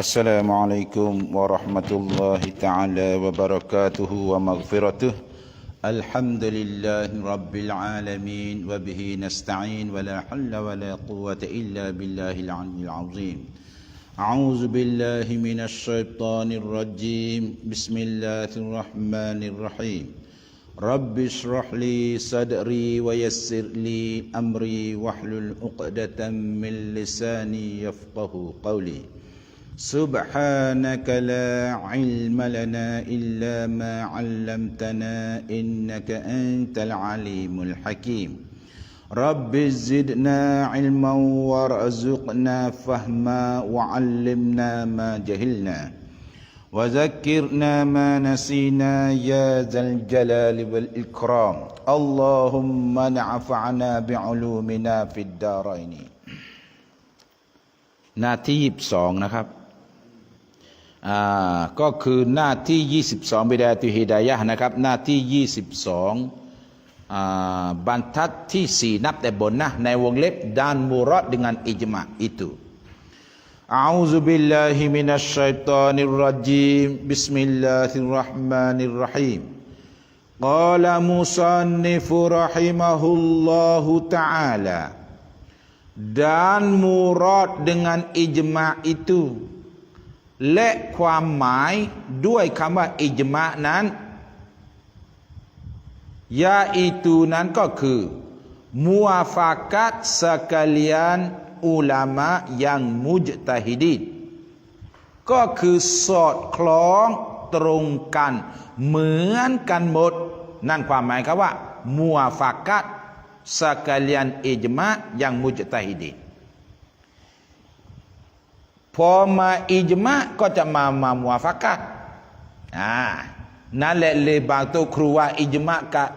السلام عليكم ورحمة الله تعالى وبركاته ومغفرته. الحمد لله رب العالمين وبه نستعين ولا حل ولا قوة إلا بالله العلي العظيم. أعوذ بالله من الشيطان الرجيم. بسم الله الرحمن الرحيم. رب اشرح لي صدري ويسر لي أمري واحلل عقدة من لساني يفقه قولي. سبحانك لا علم لنا إلا ما علمتنا إنك أنت العليم الحكيم رب زدنا علما وارزقنا فهما وعلمنا ما جهلنا وذكرنا ما نسينا يا ذا الجلال والإكرام اللهم نعفعنا بعلومنا في الدارين หน้าที่ยีบสองนะครับ อ่าก็คือหน้าที่ 22บิดาตุฮิดายะห์นะครับ หน้าที่ 22อ่าบรรทัดที่ 4 นับแต่บนนะในวงเล็บด้านมุรอดdengan ijma itu أعوذ بالله من الشيطان الرجيم بسم الله الرحمن الرحيم قال مصنف رحمه الله تعالى dan murad dengan ijma itu และความหมายด้วยคำว่า อิจมะนั้นยาอิตูนั้นก็คือมุอาฟากัต sekalian อุลามะ yang mujtahidin ก็คือสอดคล้องตรงกัน เหมือนกันหมด นั่นความหมายครับว่ามุอาฟากัต sekalian ijma yang mujtahidin พอมาอิจมะก็จะมามามุอาฟักัตอ่านั่นแหละเลยบางตัวครูว่าอิจมะกับ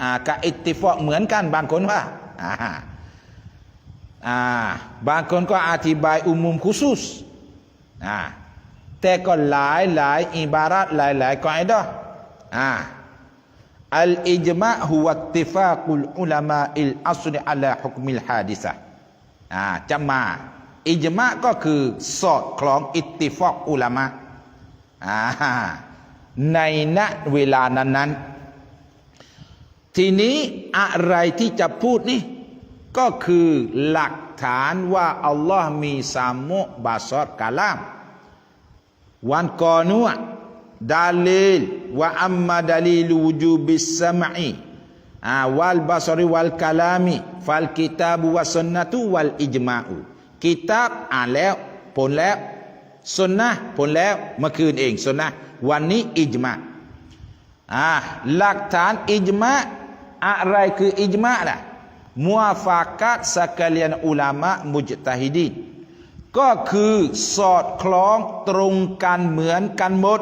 อ่ากับอิติฟอกเหมือนกันบางคนว่าอ่าอ่าบางคนก็อธิบายอุมุมคุซุสอ่าแต่ก็หลายหลายอิบารัตหลายหลายกอไอดะอ่าอัลอิจมะฮุวัตติฟากุลอุลามะอิลอัสลอัลลาฮุกมิลฮาดิษะอ่าจะมา อิจมะก็คือสอดคล้องอิตติฟอกอุลามะในณเวลานั้นๆ ทีนี้อะไรที่จะพูดนี่ ก็คือหลักฐานว่าอัลลอฮ์มีสามมุบาซอดกาลาม วันก่อนนู้นดาลิลว่าอัมมาดาลิลูจูบิสสมัยอาวัลบาซอริวัลกาลามิฟัลกิตาบุวะสุนนตุวัลอิจมาอู กิตาบอ่านแล้ว ผลแล้วสุนนะผลแล้วเมื่อคืนเองสุนนะวันนี้อิจมาอ่าหลักฐานอิจมาอะไรคืออิจมาล่ะมุอาฟากัตสักเลียนอุลามะมุจตาฮิดีนก็คือสอดคล้องตรงกันเหมือนกันหมด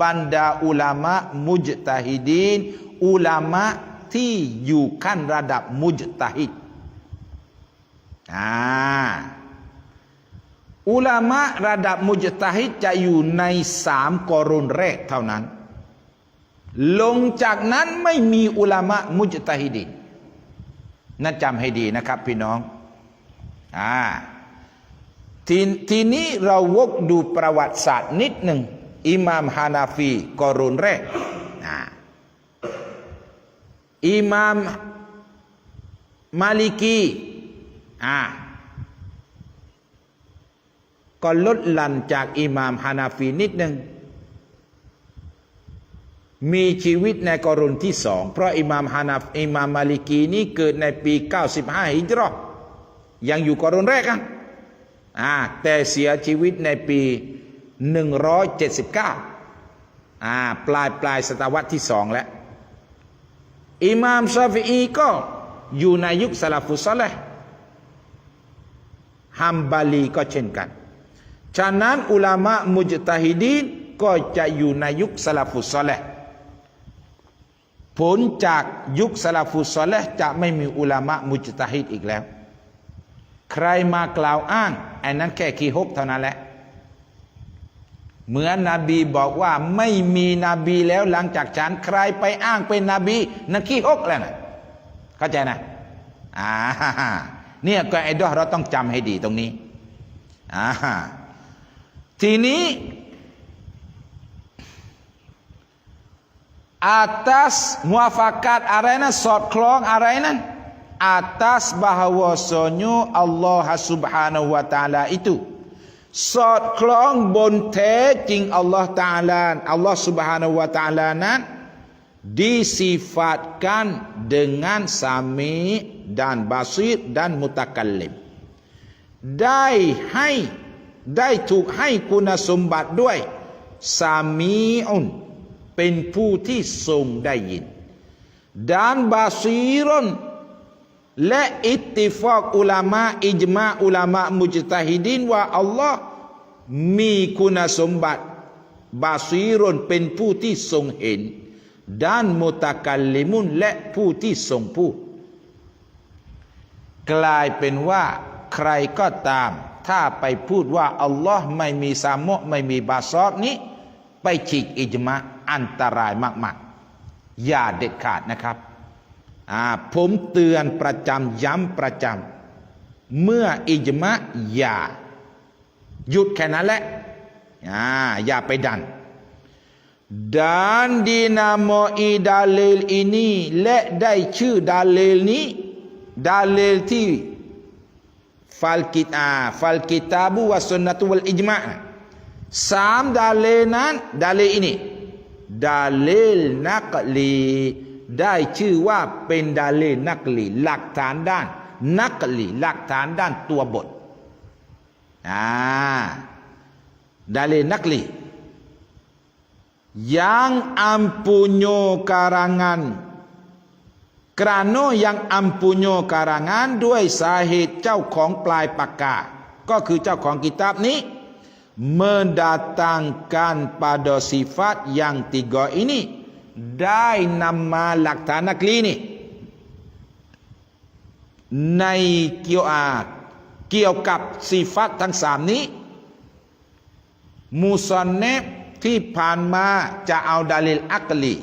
บรรดาอุลามะมุจตาฮิดีนอุลามะที่อยู่ขั้นระดับมุจตาฮิดอ่า อุลามะระดับมุจตาฮิดจะอยู่ในสามกรุณแรกเท่านั้น ลงจากนั้นไม่มีอุลามะมุจตาฮิดีนั่นจำให้ดีนะครับพี่น้องอ่าททีนี้เราวกดูประวัติศาสตร์นิดหนึ่งอิหม่ามฮานาฟีกรณแรกอ่าอิหม่ามมาลิกีอ่า ก็ลดหลั่นจากอิหม่ามฮานาฟีนิดหนึ่งมีชีวิตในกรุณที่สองเพราะอิหม่ามฮานาฟอิหม่ามมาลิกีนี้เกิดในปี 95 ฮิจรอยังอยู่กรุณแรกอะอ่าแต่เสียชีวิตในปี 179อ่าปลายปลายศตวรรษที่สองแล้วอิหม่ามชาฟีอีก็อยู่ในยุคสลาฟุสเลห์ฮัมบาลีก็เช่นกัน ฉะนั้นอุลามะมุจตาฮิดีนก็จะอยู่ในยุคสลาฟุสเลห์ผลจากยุคสลาฟุสเลห์จะไม่มีอุลามะมุจตาฮิดอีกแล้ว ใครมากล่าวอ้างไอ้นั้นแค่คีฮกเท่านั้นแหละเหมือนนบีบอกว่าไม่มีนบีแล้วหลังจากฉันใครไปอ้างเป็นนบีนั่นขี้ฮกแล้วนะเข้าใจนะอ่าเนี่ยก็ไอ้ดอเราต้องจำให้ดีตรงนี้อ่า Tini atas muafakat arena short clock arena atas bahawasanya Allah Subhanahu wa taala itu. Short clock bonte king Allah taala Allah Subhanahu wa taala nan disifatkan dengan sami dan basir dan mutakallim. Dai hai ได้ถูกให้คุณสมบัติด้วยสามีอุนเป็นผู้ที่ทรงได้ยินดานบาซีรอนและอิตติฟากอุลามะอิจมาอุลามะมุจตาฮิดินว่าอัลลอฮ์มีคุณสมบัติ บาซีรอนเป็นผู้ที่ทรงเห็นด้านมุตะกัลลิมุนและผู้ที่ทรงพูด กลายเป็นว่าใครก็ตาม ถ้าไปพูดว่าอัลลอฮ์ไม่มีสามะไม่มีบาซอดนี้ ไปฉีกอิจมะอันตรายมากๆ อย่าเด็ดขาดนะครับผมเตือนประจำย้ำประจำเมื่ออิจมะอย่า หยุดแค่นั้นแหละอย่าไปดัน dan dinamai dalil ini และได้ชื่อดาเลลนี้ ดาเลลที่ ฟัลกิตาฟัลกิตาบุวะสุนนะตุวัลอิจมะสามดาเลลนั้นดาเลล ini ดาเลลนักลีได้ชื่อว่าเป็นดาเลลนักลีหลักฐานด้าน นักลีหลักฐานด้านตัวบทอ่าดาเลลนักลี yang ampunyo karangan kerana yang ampunyo karangan ด้วยสาเหตุเจ้าของปลายปากกา ก็คือเจ้าของกิตาบนี้ mendatangkan pada sifat yang tiga ini ได้นำมาหลักฐานนักลีนี่ในเกี่ยวอาเกี่ยวกับสิฟัตทั้งสามนี้มุสอนเนบที่ผ่านมาจะเอาดาลิลอักลี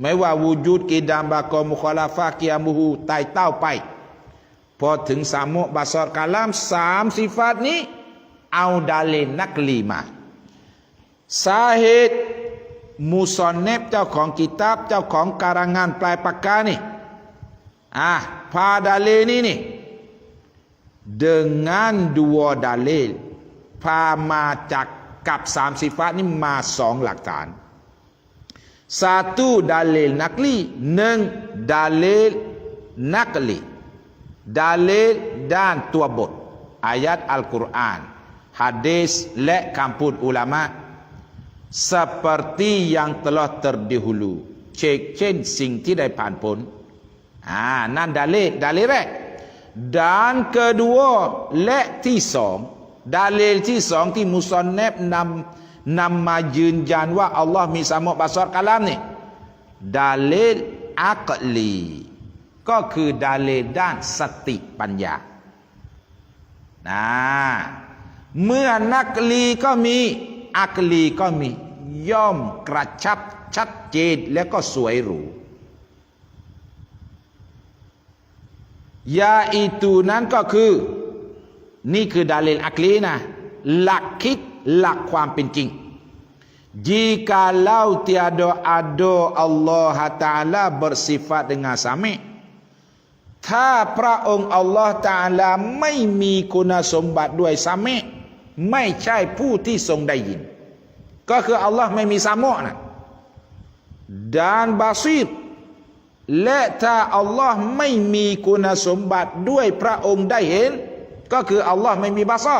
ไม่ว่าวูจูดกีดามบากอมุคอลาฟากิยามูฮูไตเต้าไป พอถึงสามุบาสอดกาลามสามสิฟาตนี้ เอาดาลิลนักลีมา สาเหตุมุสอนเนบเจ้าของกิตาบเจ้าของการงานปลายปากกานี่อะพาดาเลนี่นี่ dengan dua dalil พามาจากกับสามสิฟาตนี่มาสองหลักฐาน satu dalil nakli หนึ่ง dalil nakli dalil ด้านตัวบทอายัดอัลกุรอานฮะดีสและคำพูดอุลามะ seperti yang telah terdahulu เช่นเช่นสิ่งที่ได้ผ่านพ้นอ่านั่นดาเลดาเลแรก dan kedua และที่สองดา นเนบนำมายืนยันว่าอัลลอฮ์มีสามบาสอดกะลามนี่ดาเลลอักลี ก็คือดาเลด้านสติปัญญานะเมื่อนักลีก็มีอักลีก็มี ย่อมกระชับชัดเจนและก็สวยหรูยาอิตูนั้นก็คือ นี่คือดาลิลอักลีนะ หลักคิด หลักความเป็นจริง Jikalau tiada ada Allah Ta'ala bersifat dengan sami ถ้าพระองค์อัลลอฮ์ Ta'ala ไม่มีคุณสมบัติด้วยสามิไม่ใช่ผู้ที่ทรงได้ยิน ก็คืออัลลอฮ์ไม่มีสามะนะ dan basir และถ้าอัลลอฮ์ไม่มีคุณสมบัติด้วยพระองค์ได้เห็น ก็คืออัลลอฮ์ไม่มีบาซา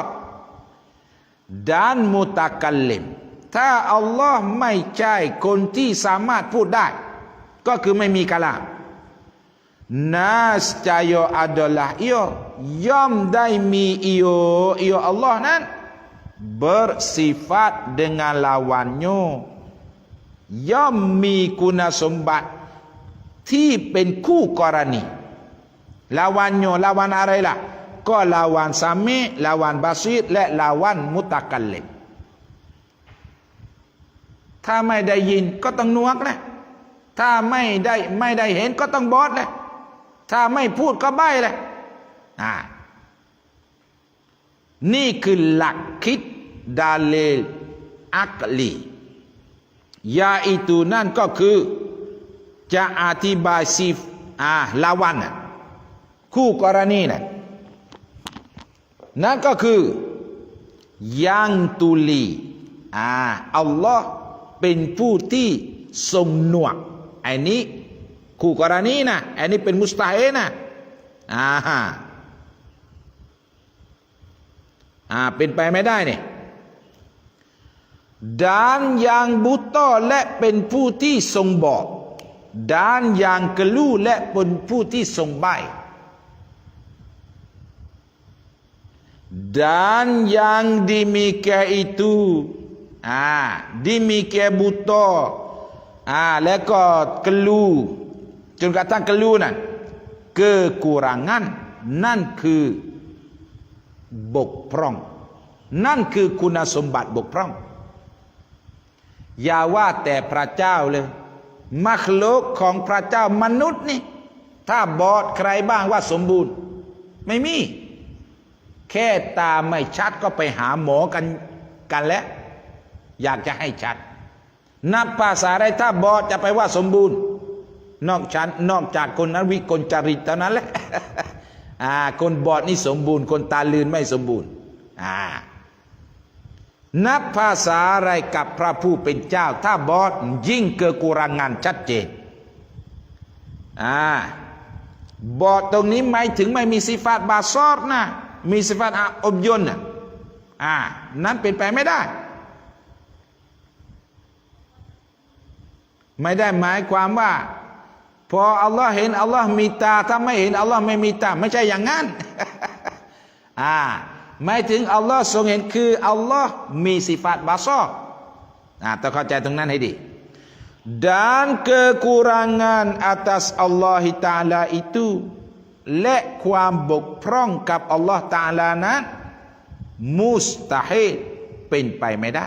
dan mutakallim ถ้าอัลลอฮ์ไม่ใช่คนที่สามารถพูดได้ ก็คือไม่มีกลามนัสจายอัดลาอิโยย่อมได้มีอิโยอิโยอัลลอฮ์นั้น bersifat dengan lawannya ย่อมมีคุณสมบัติ ที่เป็นคู่กรณี ลาวันโยลาวันอะไรล่ะ ก็ลาวันสามีลาวันบาซีดและลาวันมุตะกัลเลมถ้าไม่ได้ยินก็ต้องนวกแหละถ้าไม่ได้ไม่ได้เห็นก็ต้องบอดแหละถ้าไม่พูดก็ใบ้แหละอ่านี่คือหลักคิด dalil akli ยาอิตูนั่นก็คือจะอธิบายสิฟอ่าลาวัน คู่กรณีน่ะ นั่นก็คือยังตุลีอ่าอัลลอฮ์เป็นผู้ที่ทรงหนวกอ้นี้คู่กรณีนะอ้นี้เป็นมุสตาเฮนะอ่าอ่าเป็นไปไม่ได้เนี่ยด้านอย่างบุตอและเป็นผู้ที่ทรงบอกด้านอย่างกลูและเป็นผู้ที่ทรงใบ dan yang demikian itu ah demikian buta ah แล้วก็กลูจนกระทั่งกลูนั่น kekurangan นั่นคือบกพร่อง นั่นคือคุณสมบัติบกพร่อง อย่าว่าแต่พระเจ้าเลยมัคลุกของพระเจ้ามนุษย์นี่ ถ้าบอดใครบ้างว่าสมบูรณ์ ไม่มี แค่ตาไม่ชัดก็ไปหาหมอกันกันแล้ว อยากจะให้ชัด นับภาษาไรถ้าบอจะไปว่าสมบูรณ์ นอกฉันนอกจากคนนั้นวิกลจริตเท่านั้นแหละอ่าคนบอดนี่สมบูรณ์ คนตาลืนไม่สมบูรณ์อ่านับภาษาอะไรกับพระผู้เป็นเจ้า ถ้าบอดยิ่งเกิดกุรังงานชัดเจนอ่าบอดตรงนี้หมายถึงไม่มีสิฟาตบาซอดนะ มีสิฟาตอบยนน่ะอ่านั้นเป็นไปไม่ได้ ไม่ได้หมายความว่า พออัลลอฮ์เห็นอัลลอฮ์มีตาถ้าไม่เห็นอัลลอฮ์ไม่มีตา ไม่ใช่อย่างนั้นอ่าหมายถึงอัลลอฮ์ทรงเห็นคืออัลลอฮ์มีสิฟาตบาซออ่าต้องเข้าใจตรงนั้นให้ดี dan kekurangan atas Allah Ta'ala itu และความบกพร่องกับอัลลอฮ์ตาลานั้นมุสตาฮิเป็นไปไม่ได้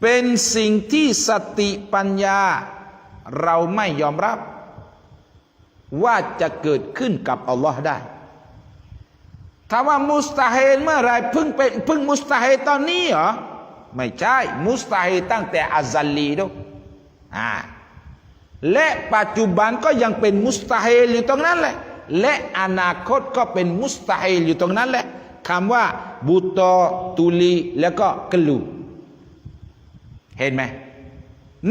เป็นสิ่งที่สติปัญญา เราไม่ยอมรับ ว่าจะเกิดขึ้นกับอัลลอฮ์ได้ถ้าว่ามุสตาฮิเมื่อไรเพิ่งเป็นเพิ่งมุสตาฮิตอนนี้เหรอไม่ใช่ มุสตาฮิตั้งแต่อัซัลลีด้วยอ่าและปัจจุบันก็ยังเป็นมุสตาฮิอยู่ตรงนั้นแหละ และอนาคตก็เป็นมุสตาฮิลอยู่ตรงนั้นแหละคำว่าบุตอตุลีแล้วก็กลูเห็นไหม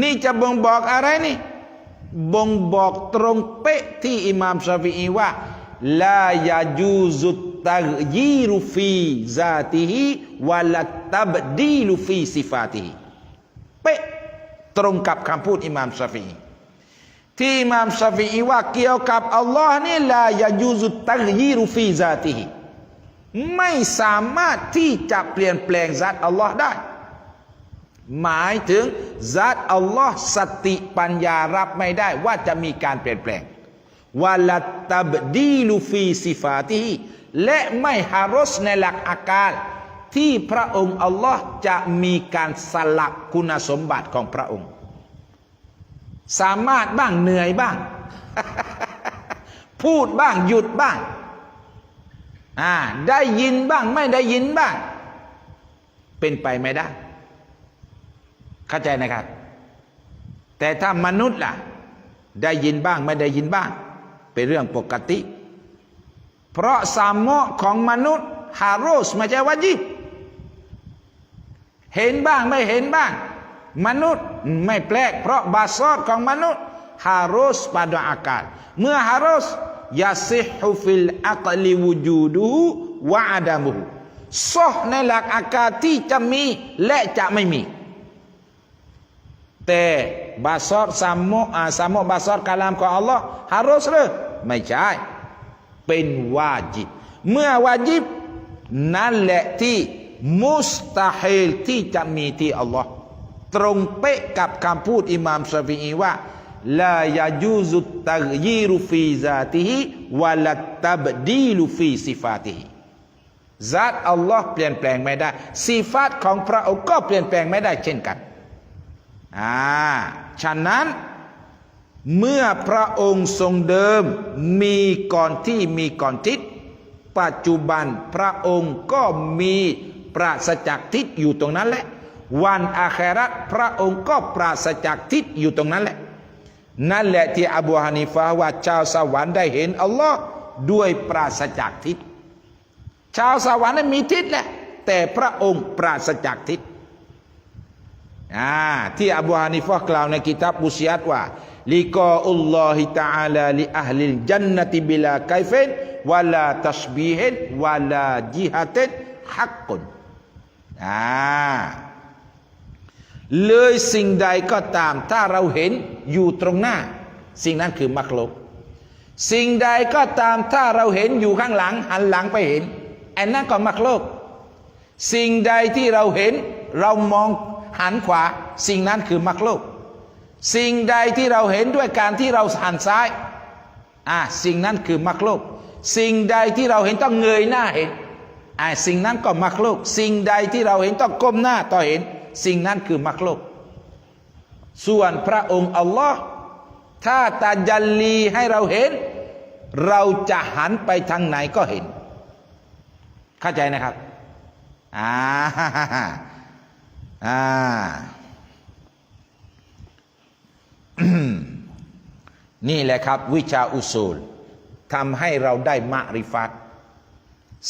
นี่จะบ่งบอกอะไรนี่บ่งบอกตรงเป๊ะที่อิหม่ามชาฟีอีว่าลายาจูซุตตักยีรุฟีซาติฮิวะลัตับดีลุฟีซิฟาติฮิเป๊ะตรงกับคำพูดอิหม่ามชาฟีอี ที่มามชาฟีอีว่าเกี่ยวกับอัลลอฮ์นี่ลายายูซุตตักยีรุฟีซาติฮิไม่สามารถที่จะเปลี่ยนแปลงซัตอัลลอฮ์ได้ หมายถึงซัตอัลลอฮ์สติปัญญารับไม่ได้ว่าจะมีการเปลี่ยนแปลงวาลตับดีลูฟีซิฟาติฮิและไม่ฮารสในหลักอาการที่พระองค์อัลลอฮ์จะมีการสลักคุณสมบัติของพระองค์ สามารถบ้างเหนื่อยบ้าง พูดบ้างหยุดบ้างอ่าได้ยินบ้างไม่ได้ยินบ้าง เป็นไปไม่ได้ เข้าใจนะครับ แต่ถ้ามนุษย์ล่ะ ได้ยินบ้างไม่ได้ยินบ้าง เป็นเรื่องปกติ เพราะสามะของมนุษย์ฮารุสไม่ใช่วาจิบเห็นบ้างไม่เห็นบ้าง มนุษย์ไม่แปลก เพราะบาซอดของมนุษย์ฮารุส pada akal เมื่อฮารุสยาซิฮุฟิลอักลิวูจูดูวะอาดามุซอในหลักอากาศที่จะมีและจะไม่มี แต่บาซอดสามโมอาสามโมบาซอดกาลามของอัลลอฮ์ฮารุสหรือไม่ใช่ เป็นวาจิบ เมื่อวาจิบ นั่นแหละที่มุสตาฮิลที่จะมีที่อัลลอฮ์ ตรงเป๊ะกับคำพูดอิหม่ามชาฟีอีว่าลายาจูซุตตักยีรุฟีซาติฮิวะลัตตับดีลุฟีซิฟาติฮิซาตอัลลอฮ์เปลี่ยนแปลงไม่ได้สิฟาตของพระองค์ก็เปลี่ยนแปลงไม่ได้เช่นกันอ่าฉะนั้นเมื่อพระองค์ทรงเดิมมีก่อนที่มีก่อนทิศปัจจุบันพระองค์ก็มีปราศจากทิศอยู่ตรงนั้นแหละ วันอาคราตพระองค์ก็ปราศจากทิศอยู่ตรงนั้นแหละ นั่นแหละที่อบูฮานิฟาว่าชาวสวรรค์ได้เห็นอัลลอฮ์ด้วยปราศจากทิศ ชาวสวรรค์นั้นมีทิศแหละ แต่พระองค์ปราศจากทิศอ่าที่อบูฮานิฟะห์กล่าวในกิตับบุษยัตว่าลิกาอุลลอฮิตะอาลาลิอัลลิลจันนติบิลาไกฟินวะลาตัสบีฮินวะลาจิฮะตินฮักกุนอ่า เลยสิ่งใดก็ตาม ถ้าเราเห็นอยู่ตรงหน้า สิ่งนั้นคือมักลกสิ่งใดก็ตามถ้าเราเห็นอยู่ข้างหลัง หันหลังไปเห็นอันนั้นก็มักโลกสิ่งใดที่เราเห็น เรามองหันขวา สิ่งนั้นคือมักโลกสิ่งใดที่เราเห็นด้วยการที่เราหันซ้ายอ่าสิ่งนั้นคือมักโลกสิ่งใดที่เราเห็นต้องเงยหน้าเห็นอ่าสิ่งนั้นก็มักโลกสิ่งใดที่เราเห็นต้องก้มหน้าต่อเห็น สิ่งนั้นคือมักโลกส่วนพระองค์อัลลอฮ์ถ้าตาจัลลีให้เราเห็น เราจะหันไปทางไหนก็เห็น เข้าใจนะครับอ่าอ่านี่แหละครับ วิชาอุสูลทำให้เราได้มะริฟัต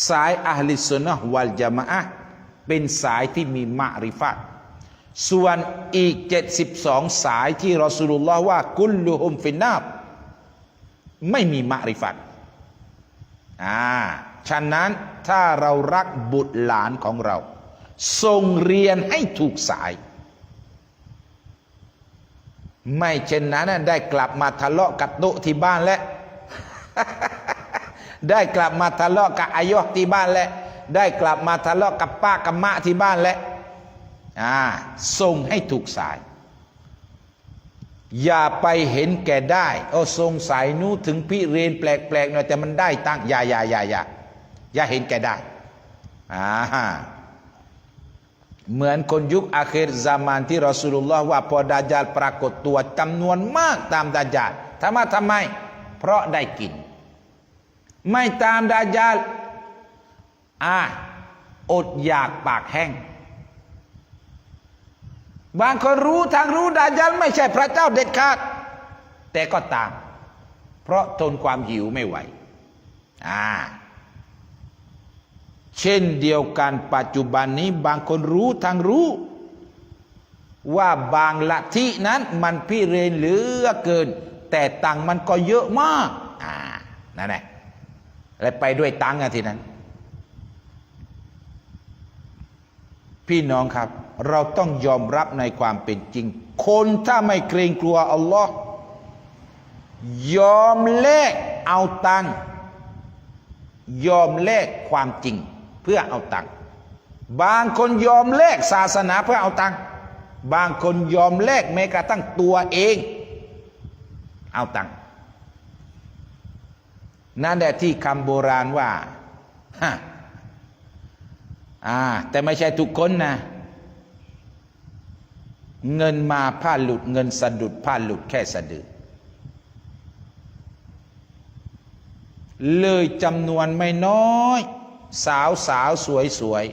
สายอัลลิสุนนะฮ์วัลจามะอะเป็นสายที่มีมะริฟัต ส่วนอีก 72 สายที่รอสูลุลลอฮ์ว่ากุลลุฮุมฟินนาบไม่มีมะริฟัตอ่าฉะนั้นถ้าเรารักบุตรหลานของเรา ส่งเรียนให้ถูกสาย ไม่เช่นนั้นได้กลับมาทะเลาะกับโตที่บ้านแล้วได้กลับมาทะเลาะกับอายอที่บ้านแล้วได้กลับมาทะเลาะกับป้ากับมะที่บ้านแล้ว อ่าส่งให้ถูกสาย อย่าไปเห็นแก่ได้โอ้ทรงสายนู้ถึงพี่เรียนแปลกๆหน่อยแต่มันได้ตั้งอย่าอย่าอย่าอย่าอย่าเห็นแก่ได้อ่าเหมือนคนยุคอาเคิรซามานที่รอสูลุลลอฮ์ว่าพอดาจาลปรากฏตัวจำนวนมากตามดาจาลถามทำไม เพราะได้กิน ไม่ตามดาจาลอ่าอดอยากปากแห้ง บางคนรู้ทางรู้ดายันไม่ใช่พระเจ้าเด็ดขาด แต่ก็ตาม เพราะทนความหิวไม่ไหวอ่าเช่นเดียวกันปัจจุบันนี้บางคนรู้ทางรู้ ว่าบางละทินั้นมันพี่เรนเหลือเกิน แต่ตังมันก็เยอะมากอ่านั่นแหละและไปด้วยตังอะทีนั้น พี่น้องครับ เราต้องยอมรับในความเป็นจริง คนถ้าไม่เกรงกลัวอัลลอฮ์ยอมแลกเอาตังยอมแลกความจริงเพื่อเอาตังบางคนยอมแลกศาสนาเพื่อเอาตังบางคนยอมแลกแม้กระทั่งตัวเอง เอาตังนั่นแหละที่คำโบราณว่าฮะ อ่า แต่ไม่ใช่ทุกคนนะ เงินมาผ้าหลุด เงินสะดุดผ้าหลุดแค่สะดือเลยจำนวนไม่น้อย สาวสาวสวยสวย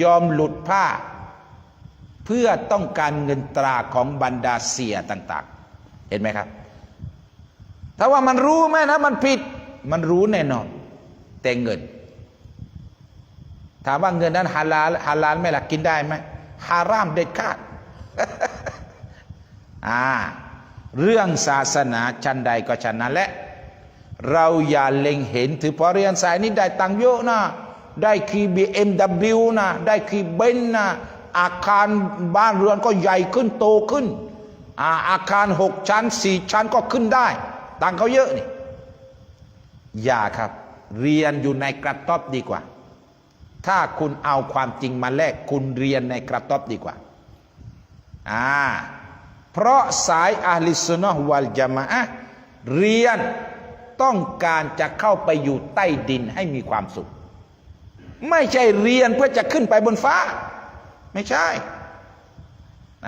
ยอมหลุดผ้า เพื่อต้องการเงินตราของบรรดาเสียต่าง ๆ เห็นไหมครับ ถ้าว่ามันรู้ไหมนะมันผิด มันรู้แน่นอน แต่เงิน ถามว่าเงินนั้นฮาลาลฮาลาลไหม่ล่ะกินได้ไหมฮารามเด็ดขาดอ่าเรื่องศาสนาชั้นใดก็ชั้นนั้นแหละเราอย่าเล็งเห็นถือพอเรียนสายนี้ได้ตังค์เยอะนะ ได้คีบีเอ็มดับบิวนะ ได้คีเบนซ์นะ อาคารบ้านเรือนก็ใหญ่ขึ้นโตขึ้น อาอาคารหกชั้นสี่ชั้นก็ขึ้นได้ ตังค์เขาเยอะนี่ อย่าครับ เรียนอยู่ในกระต๊อบดีกว่า ถ้าคุณเอาความจริงมาแลกคุณเรียนในกระต๊อบดีกว่าอ่าเพราะสายอาลิสุนนห์วัลจามะอะเรียนต้องการจะเข้าไปอยู่ใต้ดินให้มีความสุข ไม่ใช่เรียนเพื่อจะขึ้นไปบนฟ้า ไม่ใช่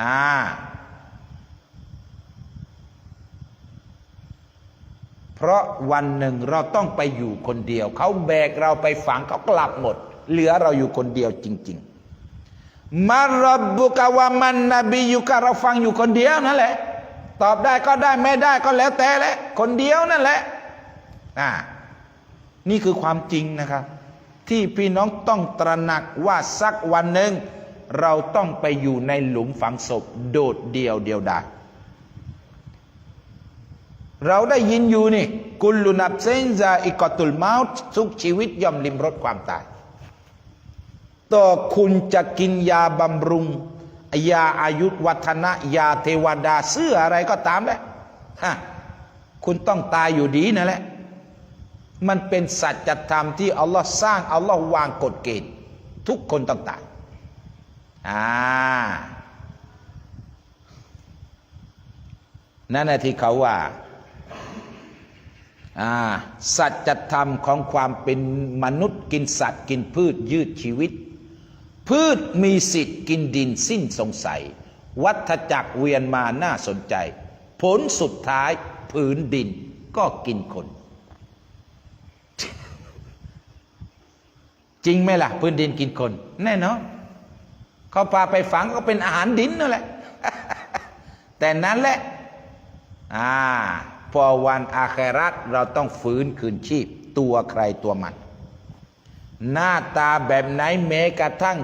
อ่าเพราะวันหนึ่งเราต้องไปอยู่คนเดียว เขาแบกเราไปฝังเขากลับหมด เหลือเราอยู่คนเดียวจริง ๆ มารับบุกวามันนบีอยู่กับเราฟังอยู่คนเดียวนั่นแหละ ตอบได้ก็ได้ไม่ได้ก็แล้วแต่แหละ คนเดียวนั่นแหละอ่านี่คือความจริงนะครับ ที่พี่น้องต้องตระหนักว่าสักวันหนึ่งเราต้องไปอยู่ในหลุมฝังศพโดดเดียวเดียวดายเราได้ยินอยู่นี่ กุลลุนับเซนซาอิกอตุลมาต์ทุกชีวิตย่อมลิมรสความตาย ต่อคุณจะกินยาบำรุง ยาอายุวัฒนะ ยาเทวดาเสื้ออะไรก็ตามแหละฮะคุณต้องตายอยู่ดีนั่นแหละ มันเป็นสัจธรรมที่อัลลอฮ์สร้างอัลลอฮ์วางกฎเกณฑ์ทุกคนต้องตายอ่านั่นแหละที่เขาว่าอ่าสัจธรรมของความเป็นมนุษย์กินสัตว์กินพืชยืดชีวิต พืชมีสิทธิ์กินดินสิ้นสงสัย วัฏจักรเวียนมาน่าสนใจ ผลสุดท้ายผืนดินก็กินคน จริงไหมล่ะพื้นดินกินคน แน่นอนเขาพาไปฝังก็เป็นอาหารดินนั่นแหละ แต่นั้นแหละอ่าพอวันอาคราตเราต้องฟื้นคืนชีพ ตัวใครตัวมัน หน้าตาแบบไหนแม้กระทั่ง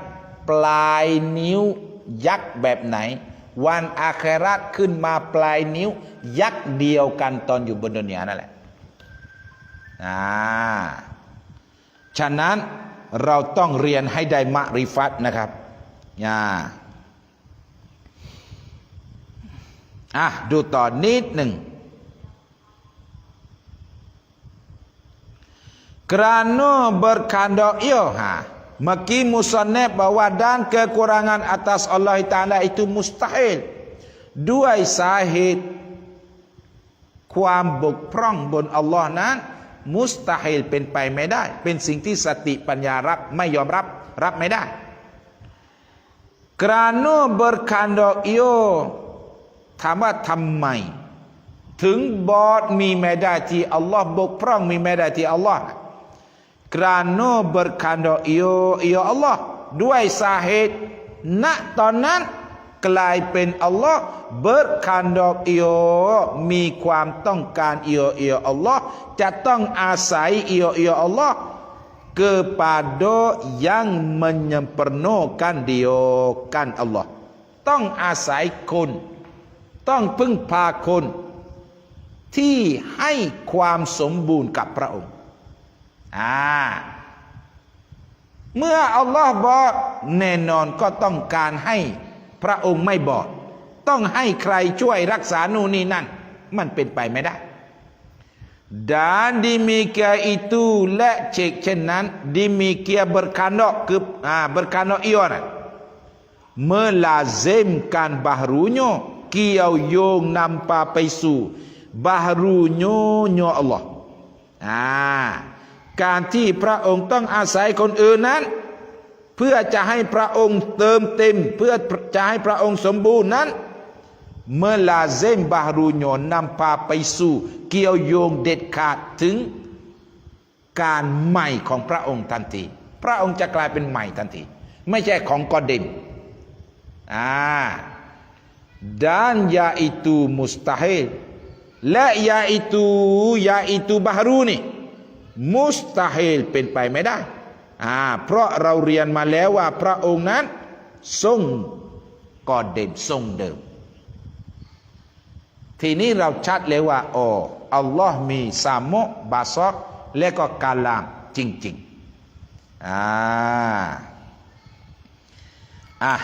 ปลายนิ้วยักษ์แบบไหน วันอาคราตขึ้นมาปลายนิ้ว ยักษ์เดียวกันตอนอยู่บนดุนยานั่นแหละอ่าฉะนั้นเราต้องเรียนให้ได้มะริฟัตนะครับอ่าอะดูต่อนิดหนึ่ง Kerana berkandok ia ha. Maki musannif bahwa dan kekurangan atas Allah Ta'ala itu mustahil. Dua sahid ความบกพร่องบนอัลลอฮ์นั้น มุสตาฮิลเป็นไปไม่ได้ เป็นสิ่งที่สติปัญญารับไม่ยอมรับรับไม่ได้กราโนเบอร์คันโดอิโอถามว่าทำไม ถึงบอดมีไม่ได้ที่อัลลอฮ์บกพร่องมีไม่ได้ที่อัลลอฮ์ kerana berkandok ia ia Allah ด้วยสาเหตุณตอนนั้นกลายเป็นอัลลอฮ์เบิดคันดอกเอียมีความต้องการอียเอียอัลลอฮ์จะต้องอาศัยอียเอียอัลลอฮ์ kepada yang menyempurnakan dia kan Allah ต้องอาศัยคน ต้องพึ่งพาคน ที่ให้ความสมบูรณ์กับพระองค์ อ่า เมื่ออัลลอฮ์บอกแน่นอนก็ต้องการให้พระองค์ไม่บอกต้องให้ใครช่วยรักษานู่นนี่นั่น มันเป็นไปไม่ได้ dan demikian itu และเชกเช่นนั้น demikian berkandok คืออ่า berkandok ia melazimkan bahrunya kiau yong nampa paisu bahrunya nya Allah อ่า การที่พระองค์ต้องอาศัยคนอื่นนั้น เพื่อจะให้พระองค์เติมเต็ม เพื่อจะให้พระองค์สมบูรณ์นั้น เมื่อลาเซมบารูโยนนำพาไปสู่ เกี่ยวโยงเด็ดขาดถึงการใหม่ของพระองค์ทันที พระองค์จะกลายเป็นใหม่ทันที ไม่ใช่ของกอดิมอ่า dan yaitu mustahil และ yaitu yaitu bahru นี่ มุสตาฮิลเป็นไปไม่ได้อ่าเพราะเราเรียนมาแล้วว่าพระองค์นั้นทรงก่อนเด่นทรงเดิม ทีนี้เราชัดเลยว่าอ๋ออัลลอฮ์มีสามโมบาซอกและก็กาลามจริงๆอ่าอะ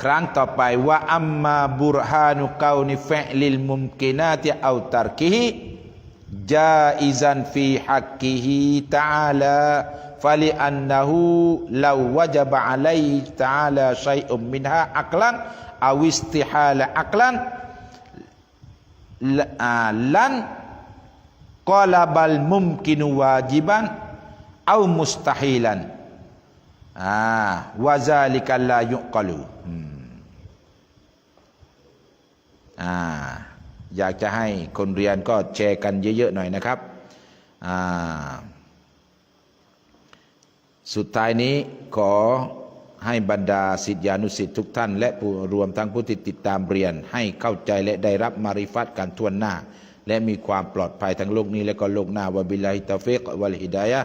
ครั้งต่อไปว่าอัมมาบุรฮานุกาวนิฟะลิลมุมกินาติเอาตารกิฮิ ta'ala fali annahu law wajaba alaihi ta'ala syai'un minha aqlan aw istihala aqlan lan qalabal mumkinu wajiban aw mustahilan ah wa zalika la yuqalu hmm. ah อยากจะให้คนเรียนก็แชร์กันเยอะๆหน่อยนะครับ สุดท้ายนี้ขอให้บรรดาศิษยานุศิษย์ทุกท่าน และผู้รวมทั้งผู้ที่ติดตามเรียน ให้เข้าใจและได้รับมาริฟัตกันทั่วหน้า และมีความปลอดภัยทั้งโลกนี้และก็โลกหน้าวะบิลาฮิตาฟิกวัลฮิดายะ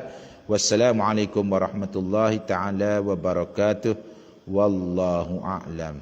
วัสสลามุอะลัยกุมวะราะห์มะตุลลอฮิตะอาลาวะบะเราะกาตุฮ์วัลลอฮุอะลัม